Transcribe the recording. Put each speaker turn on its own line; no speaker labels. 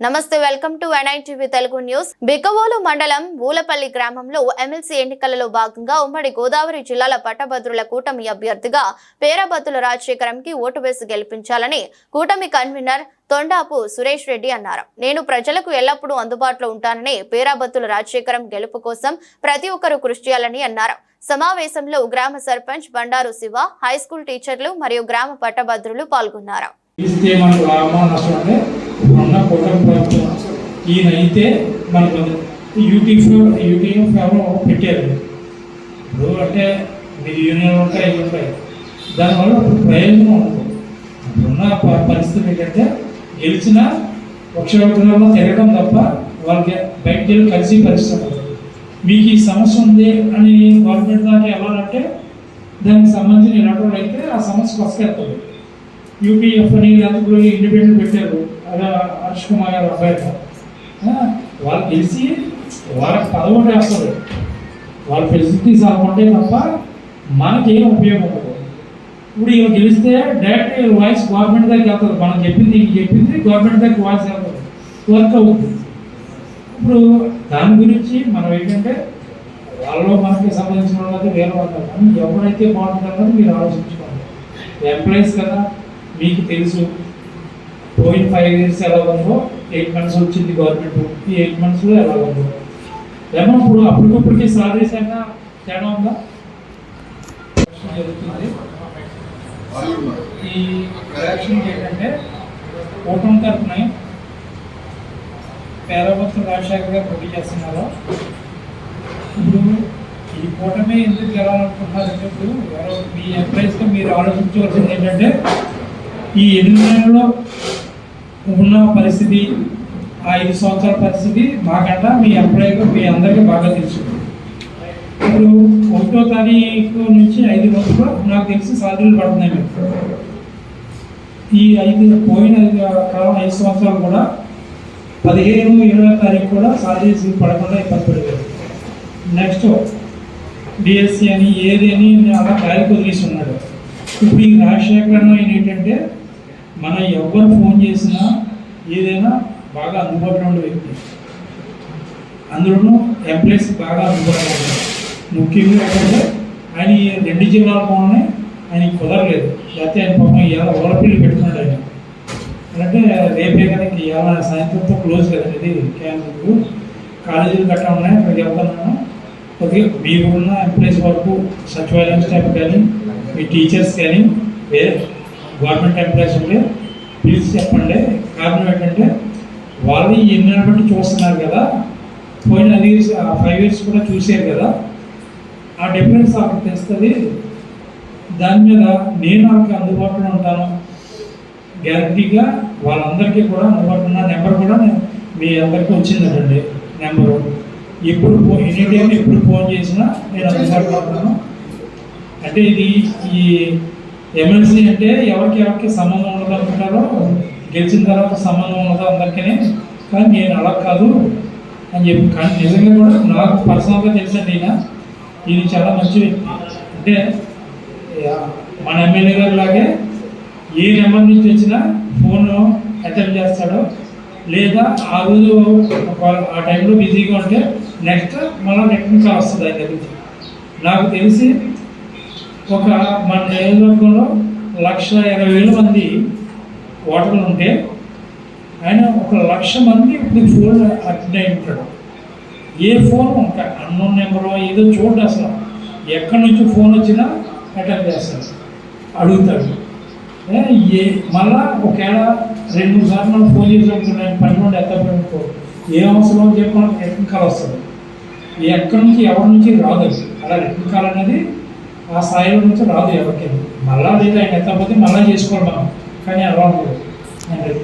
నమస్తే welcome to NITV Telugu news. Bikkavolu మండలం ఊలపల్లి గ్రామంలో ఎమ్మెల్సీ ఎన్నికలలో భాగంగా ఉమ్మడి గోదావరి జిల్లాల పట్టభద్రుల కూటమి అభ్యర్థిగా పేరాబత్తుల రాజశేఖరంకి ఓటు వేసి గెలిపించాలని కూటమి కన్వీనర్ తొండాపు సురేష్ రెడ్డి అన్నారు. నేను ప్రజలకు ఎల్లప్పుడూ అందుబాటులో ఉంటానని పేరాబత్తుల రాజశేఖరం గెలుపు కోసం ప్రతి ఒక్కరూ కృషి చేయాలని అన్నారు. సమావేశంలో గ్రామ సర్పంచ్ బండారు శివ హై స్కూల్ టీచర్లు మరియు గ్రామ పట్టభద్రులు పాల్గొన్నారు.
ఈయన అయితే మనకు యూటీఎఫ్ యూటీఎఫ్ ఎవరో పెట్టారు. ఇప్పుడు అంటే మీరు యూనియన్ ఉంటాయి ఇవి ఉంటాయి దానివల్ల ఇప్పుడు ప్రయోజనం ఉంటుంది. ఇప్పుడున్న పరిస్థితి ఏంటంటే గెలిచిన పక్షవర్గంలో తిరగడం తప్ప వాళ్ళకి బయటికి వెళ్ళి కలిసి పరిస్థితి మీకు ఈ సమస్య ఉంది అని గవర్నమెంట్ దాకా వెళ్ళాలంటే దానికి సంబంధించిన ఇలాంటి అయితే ఆ సమస్య వస్తుంది యూపీఎఫ్ అని అందులో ఇండిపెండెంట్ పెట్టారు. అలా హర్ష్ కుమార్ గారు అబ్బాయి వాళ్ళు తెలిసి వాళ్ళకి పదవి వేస్తారు వాళ్ళ ఫెసిలిటీస్ అలా ఉంటాయి తప్ప మనకేం ఉపయోగం ఉండదు. ఇప్పుడు ఇలా గెలిస్తే డైరెక్ట్ వాయిస్ గవర్నమెంట్ దగ్గరికి వెళ్తుంది మనం చెప్పింది చెప్పింది గవర్నమెంట్ దగ్గర వాయిస్ వెళ్తుంది వర్క్ అవుతుంది. ఇప్పుడు దాని గురించి మనం ఏంటంటే వాళ్ళలో మనకి సంబంధించిన వాళ్ళకి వేరే వాళ్ళు కానీ ఎవరైతే బాగుంటుందో మీరు ఆలోచించుకోండి. ఎంప్లాయీస్ కదా మీకు తెలుసు. పోయిన ఫైవ్ ఇయర్స్ ఎలా ఉందో ఎయిట్ మంత్స్ వచ్చింది గవర్నమెంట్ ఈ ఎయిట్ మంత్స్లో ఎలా ఉందో ఏమో ఇప్పుడు అప్పటికప్పటికి సాలరీస్ అయినా తేడా ఉందా? జరుగుతుంది ఈ ఎలక్షన్ ఏంటంటే కూటమి తరఫున పేదవత్స రాజశేఖర్ పోటీ చేస్తున్నారు. ఇప్పుడు ఈ కూటమి ఎందుకు గెలవాలనుకుంటున్నారంటే ఇప్పుడు ఎవరో మీ ఎంప్లాయీస్గా మీరు ఆలోచించవలసింది ఏంటంటే ఈ ఎనిమిది నెలల్లో ఉన్న పరిస్థితి ఆ ఐదు సంవత్సరాల పరిస్థితి బాగా మీ ఎంప్లాయీగా మీ అందరికీ బాగా తెలుసు. ఇప్పుడు ఒకటో తారీఖు నుంచి ఐదు రోజులు నాకు తెలిసి సాధనలు పడుతున్నాయి మీకు ఈ ఐదు పోయిన కాలం ఐదు సంవత్సరాలు కూడా పదిహేను ఇరవై తారీఖు కూడా సాలరీస్ పడకుండా ఇబ్బంది పడిపోయారు. నెక్స్ట్ డిఎస్సి అని ఏది అని అలా కాయలు కుదిరిస్తున్నాడు ఇప్పుడు ఈ రాజశేఖర్ ఏంటంటే మన ఎవరు ఫోన్ చేసినా ఏదైనా బాగా అందుబాటులో ఉండే వ్యక్తి. అందులోనూ ఎంప్లాయీస్ బాగా అందుబాటులో ఉంటారు ముఖ్యంగా ఏంటంటే ఆయన రెండు జిల్లాల పోవడమే ఆయన కుదరలేదు. లేకపోతే ఆయన పాపం ఇవాళ ఓలపిల్లి పెట్టుకున్నాడు ఆయన. అంటే రేపే కదా ఇవాళ సాయంత్రంతో క్లోజ్ కదండి ఇది క్యాంపు కాలేజీలు గట్టా ఉన్నాయి? అక్కడికి వెళ్తున్నాను ఓకే ఉన్న ఎంప్లాయీస్ వరకు సచివాలయం స్టాఫ్ కానీ మీ టీచర్స్ కానీ వేరే గవర్నమెంట్ ఎంప్లాయీస్ ఉంటే పిలిచి చెప్పండి. కారణం ఏంటంటే వాళ్ళు ఎన్ని బట్టి చూస్తున్నారు కదా. పోయిన అది ఫైవ్ ఇయర్స్ కూడా చూసారు కదా. ఆ డిఫరెన్స్ అక్కడ తెలుస్తుంది. దాని మీద నేను వాళ్ళకి అందుబాటులో ఉంటాను. గ్యారంటీగా వాళ్ళందరికీ కూడా అందుబాటులో ఉన్న నెంబర్ కూడా మీ అందరికీ వచ్చిందండి నెంబరు ఎప్పుడు ఫో ఎనీ టైం ఎప్పుడు ఫోన్ చేసినా నేను అందుబాటులో ఉంటాను. అంటే ఇది ఈ ఎమ్మెల్సీ అంటే ఎవరికి ఎవరికి సంబంధం ఉండదు అనుకుంటారో గెలిచిన తర్వాత సంబంధం ఉండదు అందరికీ కానీ నేను అలా కాదు అని చెప్పి కానీ నిజంగా కూడా నాకు పర్సనల్గా తెలిసండి ఈయన. ఈయన చాలా మంచి వ్యక్తి. అంటే మన ఎమ్మెల్యే గారు లాగే ఏ నెంబర్ నుంచి వచ్చినా ఫోన్ అటెండ్ చేస్తాడో లేదా ఆ రోజు ఒక- ఆ టైంలో బిజీగా ఉంటే నెక్స్ట్ మళ్ళీ నెక్స్ట్ కాల్ వస్తుంది ఆయన దగ్గర నాకు తెలిసి ఒక మన నియోజకవర్గంలో లక్ష ఇరవై వేల మంది ఓటర్లు ఉంటే ఆయన ఒక లక్ష మంది ఇప్పుడు ఫోన్ అటెండ్ అయి ఉంటాడు. ఏ ఫోన్? ఒక అన్నోన్ నెంబరో ఏదో చూడండి అసలు. ఎక్కడి నుంచి ఫోన్ వచ్చినా అటెండ్ చేస్తాడు. అడుగుతాడు. ఏ, మళ్ళా ఒకవేళ రెండు మూడు సార్లు మనం ఫోన్ చేసినప్పుడు పని నుండి ఎత్తపడుకో ఏ అవసరం అని చెప్పి మనకు రిటర్న్ కాల్ వస్తుంది. ఎక్కడి నుంచి ఎవరి నుంచి రాదు. అలా రిటర్న్ కాల్ అనేది ఆ స్థాయిలో నుంచి రాదు ఎవరికి. మళ్ళా లేదా ఆయన ఎత్తకపోతే మళ్ళా చేసుకోవాలి మనం. కానీ అలా ఉండదు ఆయన